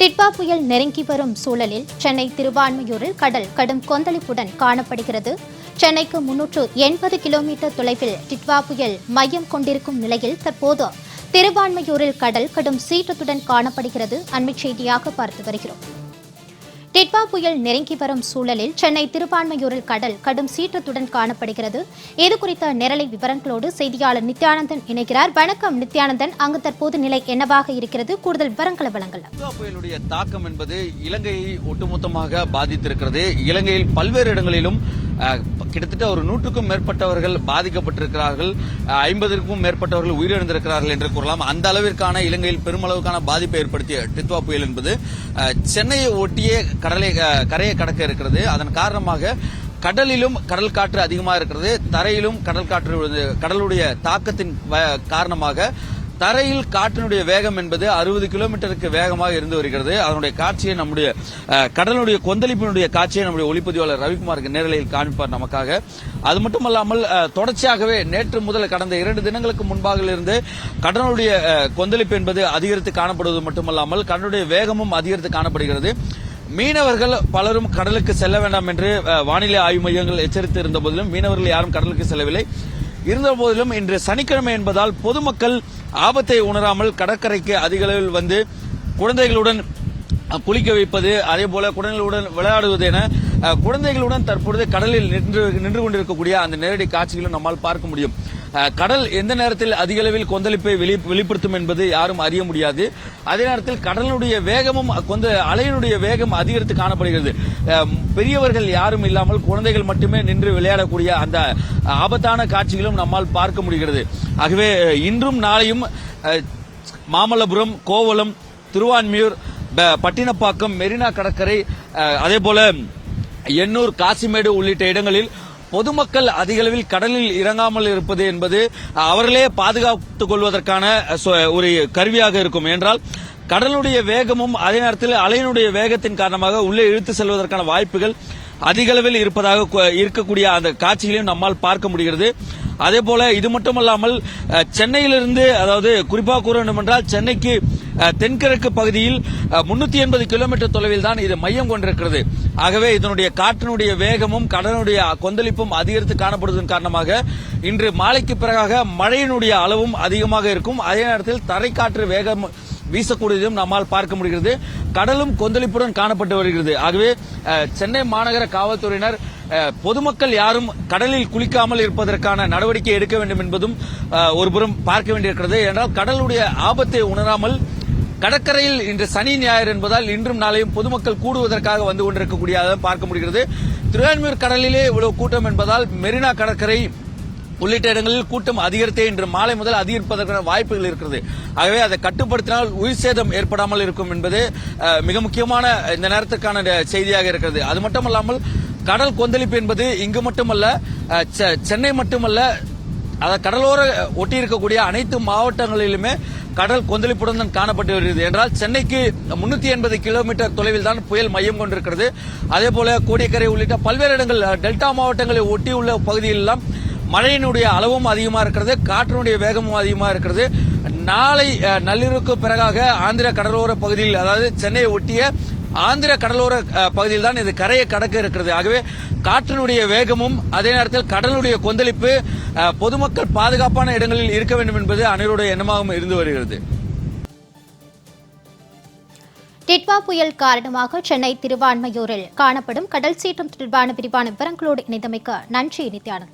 டிட்பா புயல் நெருங்கி வரும் சூழலில் சென்னை திருவான்மையூரில் கடல் கடும் கொந்தளிப்புடன் காணப்படுகிறது. சென்னைக்கு முன்னூற்று எண்பது கிலோமீட்டர் தொலைவில் டிட்வா புயல் மையம் கொண்டிருக்கும் நிலையில் தற்போது திருவான்மையூரில் கடல் கடும் சீற்றத்துடன் காணப்படுகிறது. அண்மை செய்தியாக பார்த்து வருகிறோம். டிட்வா புயல் நெருங்கி வரும் சூழலில் சென்னை திருப்பான்மையூரில் கடல் கடும் சீற்றத்துடன் காணப்படுகிறது. இது குறித்த நிரலை விவரங்களோடு செய்தியாளர் நித்யானந்தன் இணைகிறார். வணக்கம் நித்யானந்தன். அங்கு தற்போது நிலை என்னவாக இருக்கிறது? கூடுதல் விவரங்களை வழங்கலாம். நிபா புயலுடைய தாக்கம் என்பது இலங்கையை ஒட்டுமொத்தமாக பாதித்திருக்கிறது. இலங்கையில் பல்வேறு இடங்களிலும் கிட்டத்தட்ட ஒரு நூற்றுக்கும் மேற்பட்டவர்கள் பாதிக்கப்பட்டிருக்கிறார்கள். ஐம்பதுக்கும் மேற்பட்டவர்கள் உயிரிழந்திருக்கிறார்கள் என்று கூறலாம். அந்த அளவிற்கான இலங்கையில் பெருமளவுக்கான பாதிப்பை ஏற்படுத்திய டித்வா புயல் என்பது சென்னையை ஒட்டியே கடலை கரையை கடக்க இருக்கிறது. அதன் காரணமாக கடலிலும் கடல் காற்று அதிகமாக இருக்கிறது. தரையிலும் கடல் காற்று கடலுடைய தாக்கத்தின் வ- காரணமாக தரையில் காற்றினுடைய வேகம் என்பது அறுபது கிலோமீட்டருக்கு வேகமாக இருந்து வருகிறது. அதனுடைய காட்சியை நம்முடைய கடலுடைய கொந்தளிப்பினுடைய காட்சியை நம்முடைய ஒளிப்பதிவாளர் ரவிக்குமாருக்கு நேரலையில் காண்பிப்பார் நமக்காக. அது மட்டுமல்லாமல் தொடர்ச்சியாகவே நேற்று முதல் கடந்த இரண்டு தினங்களுக்கு முன்பாக இருந்து கடலுடைய கொந்தளிப்பு என்பது அதிகரித்து காணப்படுவது மட்டுமல்லாமல் கடலுடைய வேகமும் அதிகரித்து காணப்படுகிறது. மீனவர்கள் பலரும் கடலுக்கு செல்ல வேண்டாம் என்று வானிலை ஆய்வு மையங்கள் எச்சரித்து இருந்த போதிலும் மீனவர்கள் யாரும் கடலுக்கு செல்லவில்லை. இருந்த போதிலும் இன்று சனிக்கிழமை என்பதால் பொதுமக்கள் ஆபத்தை உணராமல் கடற்கரைக்கு அதிக அளவில் வந்து குழந்தைகளுடன் குளிக்க வைப்பது அதே போல குழந்தைகளுடன் விளையாடுவது என குழந்தைகளுடன் தற்பொழுது கடலில் நின்று நின்று கொண்டிருக்கக்கூடிய அந்த நேரடி காட்சிகளும் நம்மால் பார்க்க முடியும். கடல் எந்த நேரத்தில் அதிக அளவில் கொந்தளிப்பை வெளி- வெளிப்படுத்தும் என்பது யாரும் அறிய முடியாது. அதே நேரத்தில் கடலுடைய வேகமும் கொந்த அலையினுடைய வேகம் அதிகரித்து காணப்படுகிறது. பெரியவர்கள் யாரும் இல்லாமல் குழந்தைகள் மட்டுமே நின்று விளையாடக்கூடிய அந்த ஆபத்தான காட்சிகளும் நம்மால் பார்க்க முடிகிறது. ஆகவே இன்றும் நாளையும் மாமல்லபுரம் கோவளம் திருவான்மியூர் ப- பட்டினப்பாக்கம் மெரினா கடற்கரை அதே போல எண்ணூர் காசிமேடு உள்ளிட்ட இடங்களில் பொதுமக்கள் அதிக அளவில் கடலில் இறங்காமல் இருப்பது என்பது அவர்களே பாதுகாத்துக் கொள்வதற்கான சொ- ஒரு கருவியாக இருக்கும். என்றால் கடலுடைய வேகமும் அதே நேரத்தில் அலையினுடைய வேகத்தின் காரணமாக உள்ளே இழுத்து செல்வதற்கான வாய்ப்புகள் அதிக அளவில் இருப்பதாக இருக்கக்கூடிய அந்த காட்சிகளையும் நம்மால் பார்க்க முடிகிறது. அதே போல இது மட்டுமல்லாமல் சென்னையிலிருந்து அதாவது குறிப்பாக கூற வேண்டும் என்றால் சென்னைக்கு தென்கிழக்கு பகுதியில் முன்னூத்தி எண்பது கிலோமீட்டர் தொலைவில் தான் இது மையம் கொண்டிருக்கிறது. ஆகவே இதனுடைய காற்றினுடைய வேகமும் கடனுடைய கொந்தளிப்பும் அதிகரித்து காணப்படுவதன் காரணமாக இன்று மாலைக்கு பிறகாக மழையினுடைய அளவும் அதிகமாக இருக்கும். அதே நேரத்தில் தரைக்காற்று வேகம் வீசக்கூடியதும் நம்மால் பார்க்க முடிகிறது. கடலும் கொந்தளிப்புடன் காணப்பட்டு வருகிறது. ஆகவே சென்னை மாநகர காவல்துறையினர் பொதுமக்கள் யாரும் கடலில் குளிக்காமல் இருப்பதற்கான நடவடிக்கை எடுக்க வேண்டும் என்பதும் ஒருபுறம் பார்க்க வேண்டியிருக்கிறது. என்றால் கடலுடைய ஆபத்தை உணராமல் கடற்கரையில் இன்று சனி ஞாயிறு என்பதால் இன்றும் நாளையும் பொதுமக்கள் கூடுவதற்காக வந்து கொண்டிருக்கக்கூடியதாக பார்க்க முடிகிறது. திருவான்மியூர் கடலிலே இவ்வளவு கூட்டம் என்பதால் மெரினா கடற்கரை உள்ளிட்ட இடங்களில் கூட்டம் அதிகரித்தே இன்று மாலை முதல் அதிகரிப்பதற்கான வாய்ப்புகள் இருக்கிறது. ஆகவே அதை கட்டுப்படுத்தினால் உயிர் சேதம் ஏற்படாமல் இருக்கும் என்பது மிக முக்கியமான இந்த நேரத்துக்கான செய்தியாக இருக்கிறது. அது மட்டுமல்லாமல் கடல் கொந்தளிப்பு என்பது இங்கு மட்டுமல்ல செ- சென்னை மட்டுமல்ல அதாவது கடலோர ஒட்டி இருக்கக்கூடிய அனைத்து மாவட்டங்களிலுமே கடல் கொந்தளிப்புடன் தான் காணப்பட்டு வருகிறது. என்றால் சென்னைக்கு முன்னூத்தி எண்பது கிலோமீட்டர் தொலைவில் தான் புயல் மையம் கொண்டிருக்கிறது. அதே போல கோடியக்கரை உள்ளிட்ட பல்வேறு இடங்கள் டெல்டா மாவட்டங்களை ஒட்டியுள்ள பகுதிகளெல்லாம் மழையினுடைய அளவும் அதிகமாக இருக்கிறது காற்றினுடைய வேகமும் அதிகமாக இருக்கிறது. நாளை நள்ளிரவுக்கு பிறகாக ஆந்திர கடலோர பகுதியில் அதாவது சென்னையை ஒட்டிய ஆந்திர கடலோர பகுதியில் தான் இது கரையை கடக்க இருக்கிறது. ஆகவே காற்றினுடைய வேகமும் அதே நேரத்தில் கடலுடைய கொந்தளிப்பு பொதுமக்கள் பாதுகாப்பான இடங்களில் இருக்க வேண்டும் என்பது அனைவருடைய எண்ணமாகவும் இருந்து வருகிறது. டிட்வா புயல் காரணமாக சென்னை திருவான்மையூரில் காணப்படும் கடல் சீற்றம் தொடர்பான விரிவான விவரங்களோடு இணைந்தமைக்க நன்றி நித்யானந்தன்.